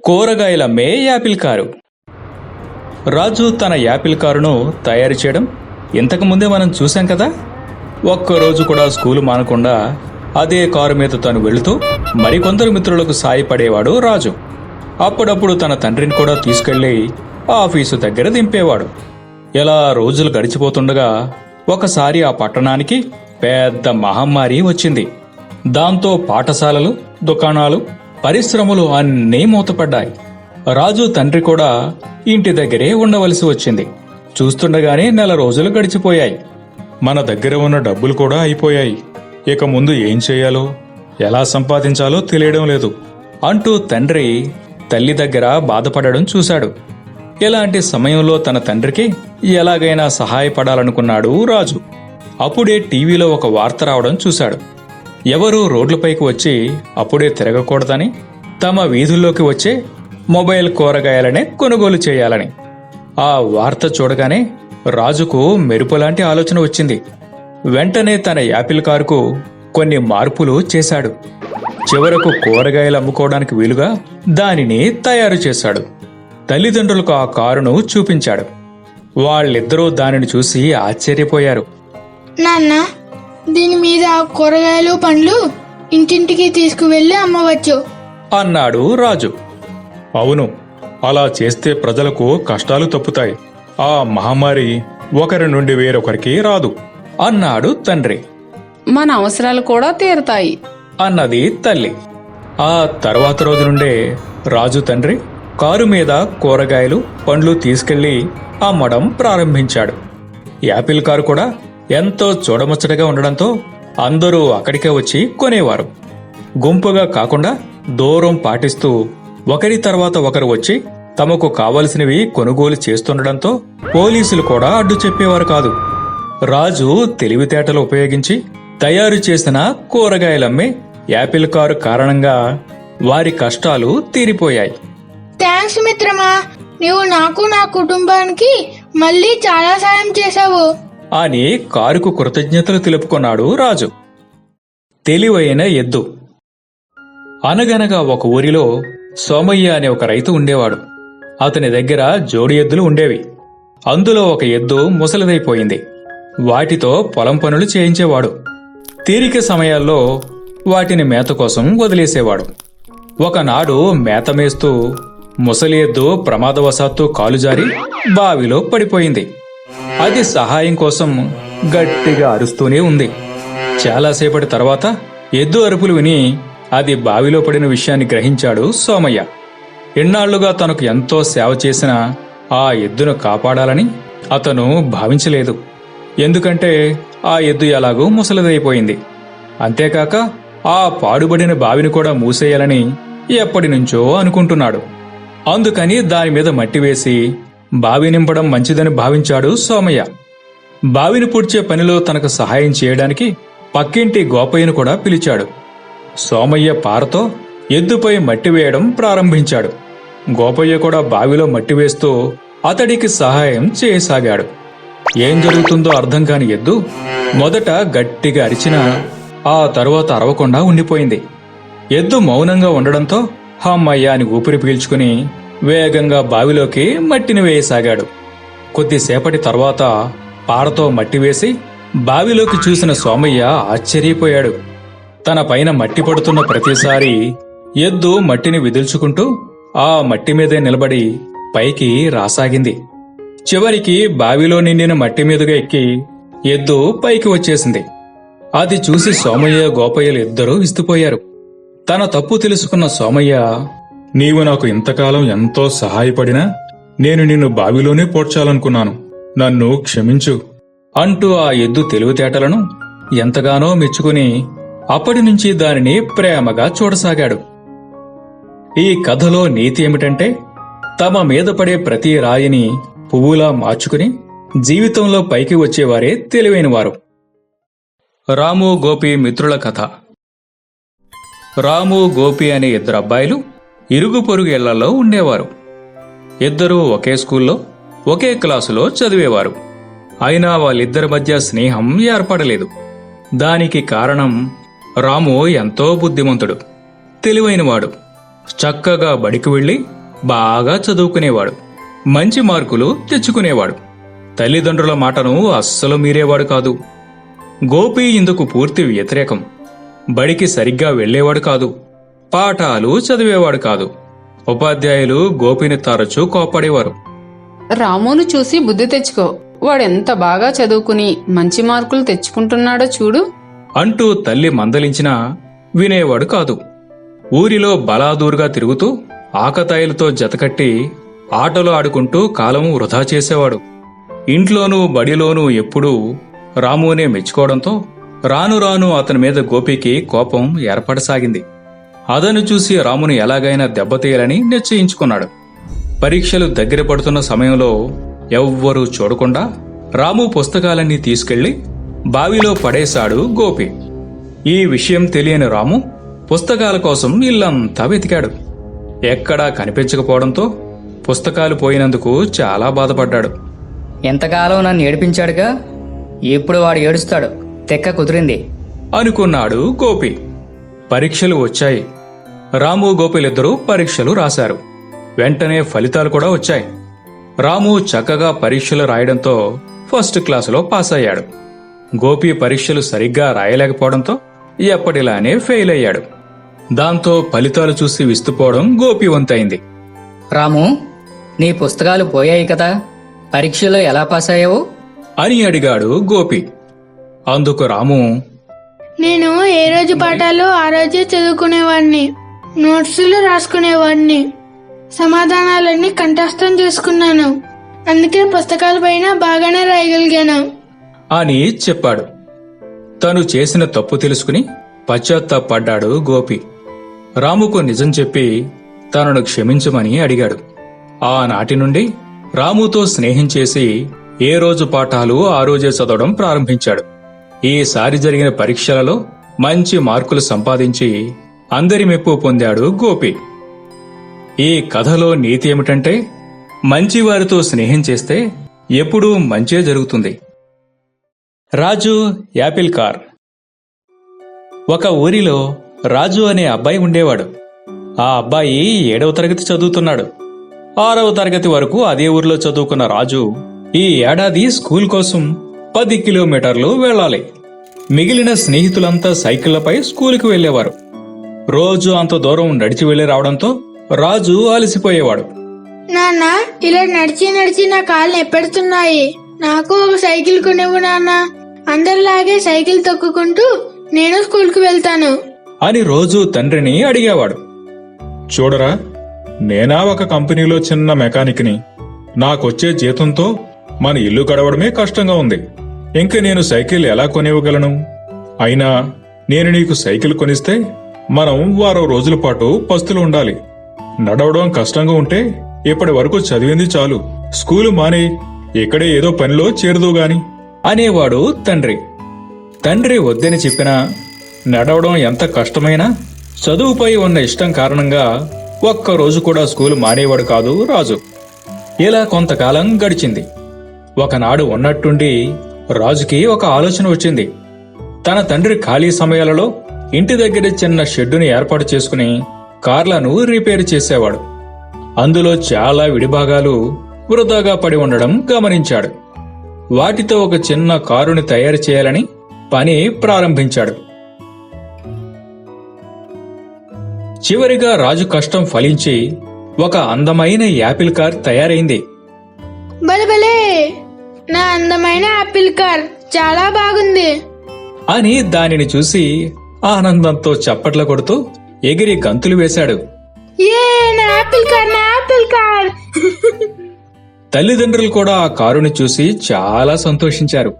కూరగాయలమ్మే Apple car. రాజు తన Apple కారును తయారు చేయడం ఇంతకుముందే మనం చూశాం కదా? ఒక్కరోజు కూడా స్కూలు మానకుండా అదే కారు మీద తను వెళుతూ మరికొందరు మిత్రులకు సాయపడేవాడు రాజు. అప్పుడప్పుడు తన తండ్రిని కూడా తీసుకెళ్ళి ఆఫీసు దగ్గర దింపేవాడు. ఇలా రోజులు గడిచిపోతుండగా ఒకసారి ఆ పట్టణానికి పెద్ద మహమ్మారి వచ్చింది. దాంతో పాఠశాలలు దుకాణాలు పరిశ్రమలు అన్నీ మూతపడ్డాయి. రాజు తండ్రి కూడా ఇంటి దగ్గరే ఉండవలసి వచ్చింది. చూస్తుండగానే నెల రోజులు గడిచిపోయాయి. మన దగ్గర ఉన్న డబ్బులు కూడా అయిపోయాయి. ఇక ముందు ఏం చేయాలో ఎలా సంపాదించాలో తెలియడం లేదు. అంటూ తండ్రి తల్లి దగ్గర బాధపడడం చూశాడు. ఇలాంటి సమయంలో తన తండ్రికి ఎలాగైనా సహాయపడాలనుకున్నాడు రాజు. అప్పుడే టీవీలో ఒక వార్త రావడం చూశాడు. ఎవరూ రోడ్లపైకి వచ్చి అప్పుడే తిరగకూడదని తమ వీధుల్లోకి వచ్చే మొబైల్ కూరగాయలనే కొనుగోలు చేయాలని. ఆ వార్త చూడగానే రాజుకు మెరుపులాంటి ఆలోచన వచ్చింది. వెంటనే తన యాపిల్ కారుకు కొన్ని మార్పులు చేశాడు. చివరకు కూరగాయలు అమ్ముకోవడానికి వీలుగా దానిని తయారు చేశాడు. తల్లిదండ్రులకు ఆ కారును చూపించాడు. వాళ్ళిద్దరూ దానిని చూసి ఆశ్చర్యపోయారు. నాన్నా దీని మీద కూరగాయలు పండ్లు ఇంటింటికి తీసుకువెళ్ళి అమ్మవచ్చు. అన్నాడు రాజు. అవును అలా చేస్తే ప్రజలకు కష్టాలు తప్పుతాయి. ఆ మహమ్మారి ఒకరి నుండి వేరొకరికి రాదు. అన్నాడు తండ్రి. మన అవసరాలు కూడా తీరుతాయి. అన్నది తల్లి. ఆ తర్వాత రోజు నుండే రాజు తండ్రి కారు మీద కూరగాయలు పండ్లు తీసుకెళ్ళి అమ్మడం ప్రారంభించాడు. యాపిల్ కారు కూడా ఎంతో చూడముచ్చటగా ఉండడంతో అందరూ అక్కడికే వచ్చి కొనేవారు. గుంపుగా కాకుండా దూరం పాటిస్తూ ఒకరి తర్వాత ఒకరు వచ్చి తమకు కావలసినవి కొనుగోలు చేస్తుండడంతో పోలీసులు కూడా అడ్డు చెప్పేవారు కాదు. రాజు తెలివితేటలు ఉపయోగించి తయారు చేసిన కూరగాయలమ్మే యాపిల్ కారు కారణంగా వారి కష్టాలు తీరిపోయాయి. థ్యాంక్స్ మిత్రమా నువ్వు నాకు నా కుటుంబానికి మళ్ళీ చాలా సాయం చేశావు. అని కారుకు కృతజ్ఞతలు తెలుపుకున్నాడు రాజు. తెలివైన ఎద్దు. అనగనగా ఒక ఊరిలో సోమయ్య అనే ఒక రైతు ఉండేవాడు. అతని దగ్గర జోడి ఎద్దులు ఉండేవి. అందులో ఒక ఎద్దు ముసలిదైపోయింది. వాటితో పొలం పనులు చేయించేవాడు. తీరిక సమయాల్లో వాటిని మేత కోసం వదిలేసేవాడు. ఒకనాడు మేత మేస్తూ ముసలి ఎద్దు ప్రమాదవశాత్తు కాలు జారి బావిలో పడిపోయింది. అది సహాయం కోసం గట్టిగా అరుస్తూనే ఉంది. చాలాసేపటి తర్వాత ఎద్దు అరుపులు విని అది బావిలో పడిన విషయాన్ని గ్రహించాడు సోమయ్య. ఎన్నాళ్ళుగా తనకు ఎంతో సేవ చేసిన ఆ ఎద్దును కాపాడాలని అతను భావించలేదు. ఎందుకంటే ఆ ఎద్దు ఎలాగూ ముసలిదైపోయింది. అంతేకాక ఆ పాడుబడిన బావిని కూడా మూసేయాలని ఎప్పటినుంచో అనుకుంటున్నాడు. అందుకని దాని మీద మట్టి వేసి బావి నింపడం మంచిదని భావించాడు సోమయ్య. బావిని పూడ్చే పనిలో తనకు సహాయం చేయడానికి పక్కింటి గోపయ్యను కూడా పిలిచాడు. సోమయ్య పారతో ఎద్దుపై మట్టి వేయడం ప్రారంభించాడు. గోపయ్య కూడా బావిలో మట్టి వేస్తూ అతడికి సహాయం చేయసాగాడు. ఏం జరుగుతుందో అర్థం కాని ఎద్దు మొదట గట్టిగా అరిచినా ఆ తరువాత అరవకుండా ఉండిపోయింది. ఎద్దు మౌనంగా ఉండడంతో హమ్మయ్య అని ఊపిరి పీల్చుకుని వేగంగా బావిలోకి మట్టిని వేయసాగాడు. కొద్దిసేపటి తర్వాత పారతో మట్టి వేసి బావిలోకి చూసిన సోమయ్య ఆశ్చర్యపోయాడు. తన పైన మట్టి పడుతున్న ప్రతిసారి ఎద్దు మట్టిని విదిల్చుకుంటూ ఆ మట్టి మీదే నిలబడి పైకి రాసాగింది. చివరికి బావిలో నిండిన మట్టి మీదుగా ఎక్కి ఎద్దు పైకి వచ్చేసింది. అది చూసి సోమయ్య గోపయ్యలు ఇద్దరూ విస్తుపోయారు. తన తప్పు తెలుసుకున్న సోమయ్య నీవు నాకు ఇంతకాలం ఎంతో సహాయపడినా నేను నిన్ను బావిలోనే పోడ్చాలనుకున్నాను. నన్ను క్షమించు. అంటూ ఆ ఎద్దు తెలివితేటలను ఎంతగానో మెచ్చుకుని అప్పటి నుంచి దానిని ప్రేమగా చూడసాగాడు. ఈ కథలో నీతి ఏమిటంటే తమ మీద పడే ప్రతి రాయిని పువ్వులా మార్చుకుని జీవితంలో పైకి వచ్చేవారే తెలివైనవారు. రాము గోపి మిత్రుల కథ. రాము గోపి అనే ఇద్దరు అబ్బాయిలు ఇరుగు పొరుగు ఇళ్ళలో ఉండేవారు. ఇద్దరూ ఒకే స్కూల్లో ఒకే క్లాసులో చదివేవారు. అయినా వాళ్ళిద్దరి మధ్య స్నేహం ఏర్పడలేదు. దానికి కారణం రాము ఎంతో బుద్ధిమంతుడు తెలివైనవాడు. చక్కగా బడికి వెళ్ళి బాగా చదువుకునేవాడు. మంచి మార్కులు తెచ్చుకునేవాడు. తల్లిదండ్రుల మాటను అస్సలు మీరేవాడు కాదు. గోపి ఇందుకు పూర్తి వ్యతిరేకం. బడికి సరిగ్గా వెళ్ళేవాడు కాదు. పాఠాలు చదివేవాడు కాదు. ఉపాధ్యాయులు గోపిని తరచూ కోప్పడేవారు. రామును చూసి బుద్ధి తెచ్చుకో. వాడెంత బాగా చదువుకుని మంచి మార్కులు తెచ్చుకుంటున్నాడో చూడు. అంటూ తల్లి మందలించినా వినేవాడు కాదు. ఊరిలో బలాదూరుగా తిరుగుతూ ఆకతాయిలతో జతకట్టి ఆటలు ఆడుకుంటూ కాలం వృధా చేసేవాడు. ఇంట్లోనూ బడిలోనూ ఎప్పుడూ రామునే మెచ్చుకోవడంతో రాను రాను అతని మీద గోపికి కోపం ఏర్పడసాగింది. అదను చూసి రామును ఎలాగైనా దెబ్బతీయాలని నిశ్చయించుకున్నాడు. పరీక్షలు దగ్గర పడుతున్న సమయంలో ఎవ్వరూ చూడకుండా రాము పుస్తకాలన్నీ తీసుకెళ్ళి బావిలో పడేశాడు గోపి. ఈ విషయం తెలియని రాము పుస్తకాల కోసం ఇల్లంతా వెతికాడు. ఎక్కడా కనిపించకపోవడంతో పుస్తకాలు పోయినందుకు చాలా బాధపడ్డాడు. ఎంతకాలం నన్ను ఏడిపించాడుగా? ఇప్పుడు వాడు ఏడుస్తాడు? తెక్క కుదిరింది. అనుకున్నాడు గోపి. పరీక్షలు వచ్చాయి. రాము గోపిలిద్దరూ పరీక్షలు రాశారు. వెంటనే ఫలితాలు కూడా వచ్చాయి. రాము చక్కగా పరీక్షలు రాయడంతో ఫస్ట్ క్లాసులో పాస్ అయ్యాడు గోపి పరీక్షలు సరిగ్గా రాయలేకపోవడంతో ఎప్పటిలానే ఫెయిల్ అయ్యాడు. దాంతో ఫలితాలు చూసి విస్తుపోవడం గోపి వంతైంది రాము నీ పుస్తకాలు పోయాయి కదా. పరీక్షలో ఎలా పాస్ అయ్యావు అని అడిగాడు గోపి. అందుకు రాము నేను ఏ రోజు పాఠాలు ఆ రోజే చదువుకునేవాడిని. నోట్సులు రాసుకునేవాడిని. సమాధానాలన్నీ కంఠస్థం చేసుకున్నాను. అందుకే పుస్తకాలపైన బాగానే రాయగలిగాను. అని చెప్పాడు. తను చేసిన తప్పు తెలుసుకుని పశ్చాత్తాపడ్డాడు గోపి. రాముకు నిజం చెప్పి తనను క్షమించమని అడిగాడు. ఆనాటి నుండి రాముతో స్నేహం చేసి ఏ రోజు పాఠాలు ఆ రోజే చదవడం ప్రారంభించాడు. ఈసారి జరిగిన పరీక్షలలో మంచి మార్కులు సంపాదించి అందరి మెప్పు పొందాడు గోపి. ఈ కథలో నీతి ఏమిటంటే మంచివారితో స్నేహం చేస్తే ఎప్పుడూ మంచే జరుగుతుంది. Raju apple car. ఒక ఊరిలో రాజు అనే అబ్బాయి ఉండేవాడు. ఆ అబ్బాయి ఏడవ తరగతి చదువుతున్నాడు. ఆరవ తరగతి వరకు అదే ఊరిలో చదువుకున్న రాజు ఈ ఏడాది స్కూల్ కోసం పది కిలోమీటర్లు వెళ్ళాలి. మిగిలిన స్నేహితులంతా సైకిళ్ళపై స్కూలుకు వెళ్ళేవారు రోజు అంత దూరం నడిచి వెళ్ళి రావడంతో రాజు అలసిపోయేవాడు. నాన్న ఇలా నడిచి నడిచి నా కాళ్ళు ఎప్పెడుతున్నాయి? నాకు ఒక సైకిల్ కొనివ్వు నాన్న. అందరిలాగే సైకిల్ తొక్కుకుంటూ నేను స్కూల్కి వెళ్తాను. అని రోజు తండ్రిని అడిగేవాడు. చూడరా నేనా ఒక కంపెనీలో చిన్న మెకానిక్ని. నాకొచ్చే జీతంతో మన ఇల్లు గడవడమే కష్టంగా ఉంది. ఇంక నేను సైకిల్ ఎలా కొనివ్వగలను? అయినా నేను నీకు సైకిల్ కొనిస్తే మనం వారం రోజుల పాటు పస్తులు ఉండాలి. నడవడం కష్టంగా ఉంటే ఇప్పటి వరకు చదివింది చాలు. స్కూలు మానే ఇక్కడే ఏదో పనిలో చేరదుగాని అనేవాడు తండ్రి. తండ్రి వద్దని చెప్పినా నడవడం ఎంత కష్టమైనా చదువుపై ఉన్న ఇష్టం కారణంగా ఒక్కరోజు కూడా స్కూలు మానేవాడు కాదు రాజు. ఇలా కొంతకాలం గడిచింది. ఒకనాడు ఉన్నట్టుండి రాజుకి ఒక ఆలోచన వచ్చింది. తన తండ్రి ఖాళీ సమయాలలో ఇంటి దగ్గర చిన్న షెడ్డుని ఏర్పాటు చేసుకుని కార్లను రిపేర్ చేసేవాడు. అందులో చాలా విడిభాగాలు వృధాగా పడి ఉండడం గమనించాడు. వాటితో ఒక చిన్న కారుని తయారు చేయాలని పని ప్రారంభించాడు. చివరిగా రాజు కష్టం ఫలించి ఒక అందమైన యాపిల్ కార్ తయారైంది. బలబలే నా అందమైన ఆపిల్ కార్ చాలా బాగుంది. అని దానిని చూసి ఆనందంతో చప్పట్లు కొడుతూ ఎగిరి గంతులు వేశాడు. తల్లిదండ్రులు కూడా ఆ కారుని చూసి చాలా సంతోషించారు.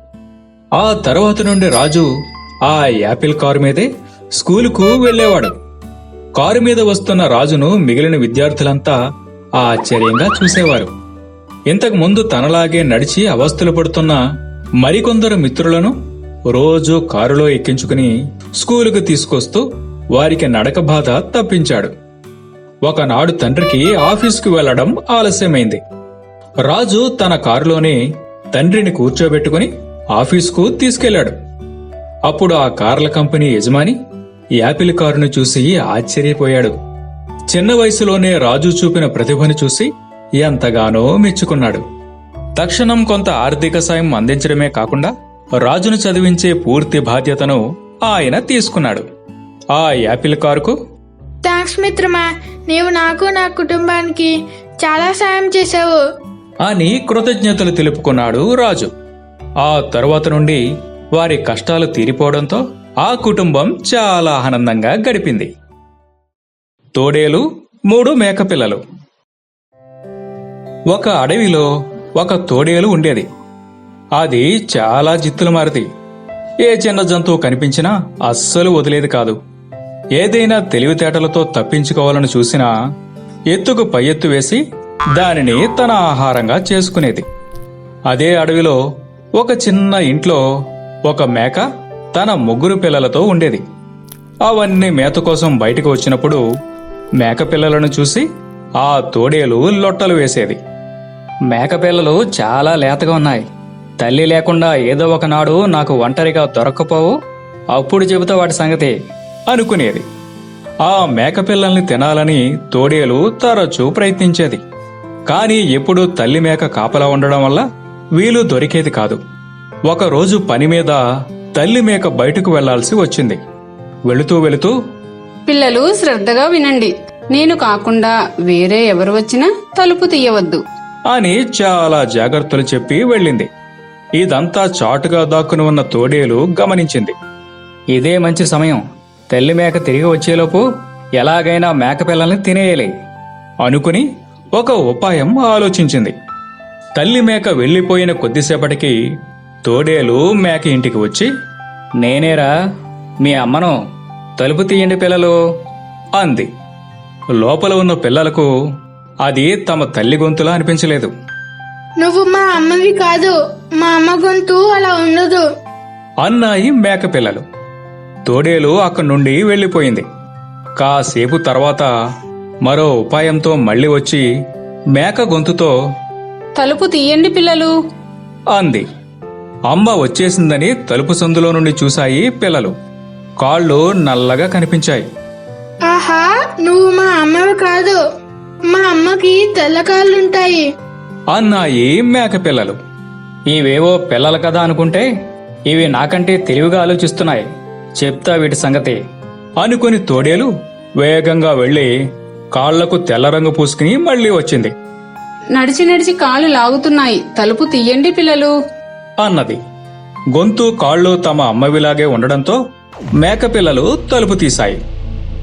ఆ తర్వాత నుండి రాజు ఆ యాపిల్ కారు మీదే స్కూలుకు వెళ్ళేవాడు. కారు మీద వస్తున్న రాజును మిగిలిన విద్యార్థులంతా ఆశ్చర్యంగా చూసేవారు. ఇంతకు ముందు తనలాగే నడిచి అవస్థలు పడుతున్న మరికొందరు మిత్రులను రోజు కారులో ఎక్కించుకుని స్కూలుకు తీసుకొస్తూ వారికి నడక బాధ తప్పించాడు. ఒకనాడు తండ్రికి ఆఫీసుకు వెళ్ళడం ఆలస్యమైంది. రాజు తన కారులోనే తండ్రిని కూర్చోబెట్టుకుని ఆఫీసుకు తీసుకెళ్ళాడు అప్పుడు ఆ కార్ల కంపెనీ యజమాని యాపిల్ కారును చూసి ఆశ్చర్యపోయాడు. చిన్న వయసులోనే రాజు చూపిన ప్రతిభను చూసి ఎంతగానో మెచ్చుకున్నాడు. తక్షణం కొంత ఆర్థిక సాయం అందించడమే కాకుండా రాజును చదివించే పూర్తి బాధ్యతను ఆయన తీసుకున్నాడు. ఆ యాపిల్ కారుకు? థ్యాంక్స్ మిత్రమా నీవు నాకు నా కుటుంబానికి చాలా సాయం చేశావు. అని కృతజ్ఞతలు తెలుపుకున్నాడు రాజు. ఆ తరువాత నుండి వారి కష్టాలు తీరిపోవడంతో ఆ కుటుంబం చాలా ఆనందంగా గడిపింది. తోడేలు మూడు మేకపిల్లలు. ఒక అడవిలో ఒక తోడేలు ఉండేది. అది చాలా జిత్తులు మారిది. ఏ చిన్న జంతువు కనిపించినా అస్సలు వదిలేది కాదు. ఏదైనా తెలివితేటలతో తప్పించుకోవాలని చూసినా ఎత్తుకు పై ఎత్తు వేసి దానిని తన ఆహారంగా చేసుకునేది. అదే అడవిలో ఒక చిన్న ఇంట్లో ఒక మేక తన ముగ్గురు పిల్లలతో ఉండేది. అవన్నీ మేత కోసం బయటకు వచ్చినప్పుడు మేక పిల్లలను చూసి ఆ తోడేలు లొట్టలు వేసేది. మేకపిల్లలు చాలా లేతగా ఉన్నాయి. తల్లి లేకుండా ఏదో ఒకనాడు నాకు ఒంటరిగా దొరక్కపోవు? అప్పుడు చెబుతా వాటి సంగతి అనుకునేది. ఆ మేకపిల్లల్ని తినాలని తోడేలు తరచూ ప్రయత్నించేది. కాని ఎప్పుడూ తల్లి మేక కాపలా ఉండడం వల్ల వీలు దొరికేది కాదు. ఒకరోజు పని మీద తల్లి మేక బయటకు వెళ్ళాల్సి వచ్చింది. వెళుతూ వెళుతూ పిల్లలు శ్రద్ధగా వినండి. నేను కాకుండా వేరే ఎవరు వచ్చినా తలుపు తీయవద్దు. అని చాలా జాగ్రత్తలు చెప్పి వెళ్ళింది. ఇదంతా చాటుగా దాక్కుని ఉన్న తోడేలు గమనించింది. ఇదే మంచి సమయం. తల్లి మేక తిరిగి వచ్చేలోపు ఎలాగైనా మేకపిల్లల్ని తినేయాలి. అనుకుని ఒక ఉపాయం ఆలోచించింది. తల్లి మేక వెళ్ళిపోయిన కొద్దిసేపటికి తోడేలు మేక ఇంటికి వచ్చి నేనేరా మీ అమ్మను తలుపు తీయండి పిల్లలు అంది. లోపల ఉన్న పిల్లలకు అది తమ తల్లి గొంతులా అనిపించలేదు. నువ్వు మా అమ్మవి కాదు మా అమ్మ గొంతు అలా ఉండదు. అన్నాయి మేక పిల్లలు. తోడేలు అక్కడి నుండి వెళ్ళిపోయింది కాసేపు తర్వాత మరో ఉపాయంతో మళ్ళీ వచ్చి మేక గొంతుతో తలుపు తీయండి పిల్లలు. అంది. అమ్మ వచ్చేసిందని తలుపు సందులో నుండి చూశాయి పిల్లలు. కాళ్ళు నల్లగా కనిపించాయి. ఆహా నువ్వు మా అమ్మవి కాదు. మా అమ్మకి తెల్లకాళ్ళుంటాయి అన్నాయి మేక పిల్లలు. ఇవేవో పిల్లలు కదా అనుకుంటే ఇవి నాకంటే తెలివిగా ఆలోచిస్తున్నాయి. చెప్తా వీటి సంగతి. అనుకుని తోడేలు వేగంగా వెళ్ళి కాళ్ళకు తెల్ల రంగు పూసుకుని మళ్ళీ వచ్చింది. నడిచి నడిచి కాలు లాగుతున్నాయి. తలుపు తీయండి పిల్లలు. అన్నది. గొంతు కాళ్ళు తమ అమ్మవిలాగే ఉండడంతో మేకపిల్లలు తలుపు తీశాయి.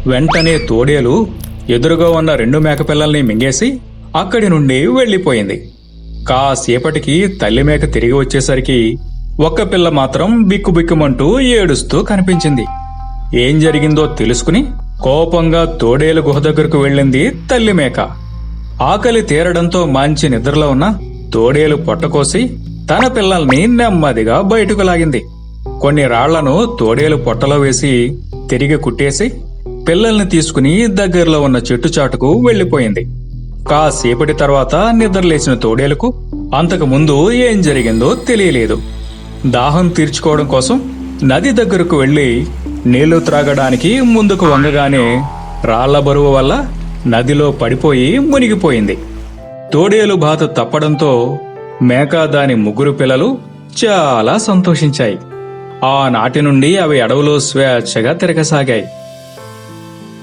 వెంటనే తోడేలు ఎదురుగా ఉన్న రెండు మేకపిల్లల్ని మింగేసి అక్కడి నుండి వెళ్ళిపోయింది కాసేపటికి తల్లి మేక తిరిగి వచ్చేసరికి ఒక్క పిల్ల మాత్రం బిక్కుబిక్కుమంటూ ఏడుస్తూ కనిపించింది. ఏం జరిగిందో తెలుసుకుని కోపంగా తోడేలు గుహ దగ్గరకు వెళ్ళింది తల్లి మేక. ఆకలి తీరడంతో మంచి నిద్రలో ఉన్న తోడేలు పొట్టకోసి తన పిల్లల్ని నెమ్మదిగా బయటకు లాగింది. కొన్ని రాళ్ళను తోడేలు పొట్టలో వేసి తిరిగి కుట్టేసి పిల్లల్ని తీసుకుని దగ్గరలో ఉన్న చెట్టు చాటుకు వెళ్ళిపోయింది కాసేపటి తర్వాత నిద్రలేచిన తోడేలుకు అంతకు ముందు ఏం జరిగిందో తెలియలేదు. దాహం తీర్చుకోవడం కోసం నది దగ్గరకు వెళ్ళి నీళ్ళు త్రాగడానికి ముందుకు వంగగానే రాళ్ళ బరువు వల్ల నదిలో పడిపోయి మునిగిపోయింది. తోడేలు బాధ తప్పడంతో మేక దాని ముగ్గురు పిల్లలు చాలా సంతోషించాయి. ఆనాటి నుండి అవి అడవులో స్వేచ్ఛగా తిరగసాగాయి.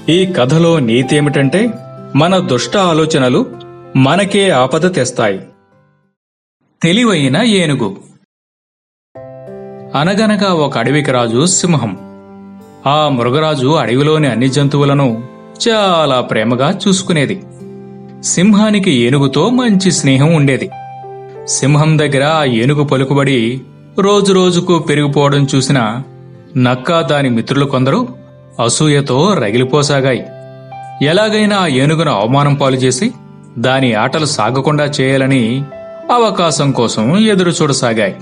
ఈ కథలో నీతి ఏమిటంటే మన దుష్ట ఆలోచనలు మనకే ఆపద తెస్తాయి. తెలివైన ఏనుగు. అనగనగా ఒక అడవికి రాజు సింహం. ఆ మృగరాజు అడవిలోని అన్ని జంతువులను చాలా ప్రేమగా చూసుకునేది. సింహానికి ఏనుగుతో మంచి స్నేహం ఉండేది. సింహం దగ్గర ఆ ఏనుగు పలుకుబడి రోజురోజుకు పెరిగిపోవడం చూసిన నక్క దాని మిత్రులు కొందరు అసూయతో రగిలిపోసాగాయి. ఎలాగైనా ఆ ఏనుగును అవమానం పాలు చేసి దాని ఆటలు సాగకుండా చేయాలని అవకాశం కోసం ఎదురు చూడసాగాయి.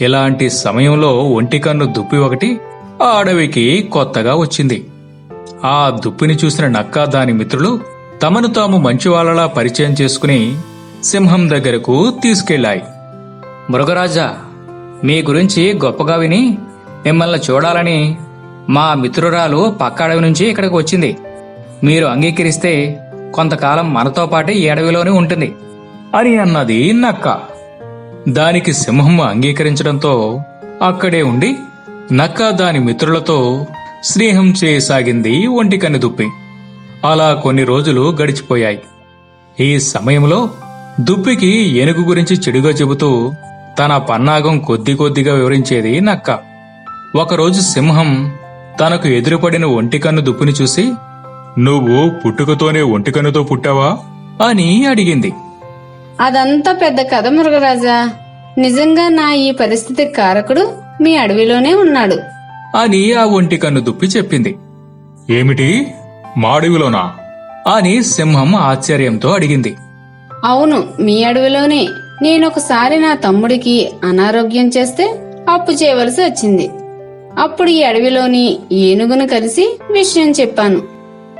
ఇలాంటి సమయంలో ఒంటికన్ను దుప్పి ఒకటి ఆ అడవికి కొత్తగా వచ్చింది. ఆ దుప్పిని చూసిన నక్క దాని మిత్రులు తమను తాము మంచివాళ్ళలా పరిచయం చేసుకుని సింహం దగ్గరకు తీసుకెళ్ళాయి మృగరాజా మీ గురించి గొప్పగా విని మిమ్మల్ని చూడాలని మా మిత్రురాలు పక్క అడవి నుంచి ఇక్కడికి వచ్చింది. మీరు అంగీకరిస్తే కొంతకాలం మనతో పాటే ఈ అడవిలోనే ఉంటుంది. అని అన్నది నక్క. దానికి సింహం అంగీకరించడంతో అక్కడే ఉండి నక్క దాని మిత్రులతో స్నేహం చేయసాగింది ఒంటికన్ను దుప్పి. అలా కొన్ని రోజులు గడిచిపోయాయి. ఈ సమయంలో దుప్పికి ఏనుగు గురించి చెడుగా చెబుతూ తన పన్నాగం కొద్ది కొద్దిగా వివరించేది నక్క. ఒకరోజు సింహం తనకు ఎదురుపడిన ఒంటికన్ను దుప్పిని చూసి నువ్వు పుట్టుకతోనే ఒంటికన్నుతో పుట్టావా? అని అడిగింది. అదంతా పెద్ద కథ మృగరాజా నిజంగా నా ఈ పరిస్థితికి కారకుడు మీ అడవిలోనే ఉన్నాడు. అని ఆ ఒంటికన్ను దుప్పి చెప్పింది. ఏమిటి? మాడివిలోనా అని సింహం ఆశ్చర్యంతో అడిగింది. అవును మీ అడవిలోనే. నేనొకసారి నా తమ్ముడికి అనారోగ్యం చేస్తే అప్పు చేయవలసి వచ్చింది. అప్పుడు ఈ అడవిలోని ఏనుగును కలిసి విషయం చెప్పాను.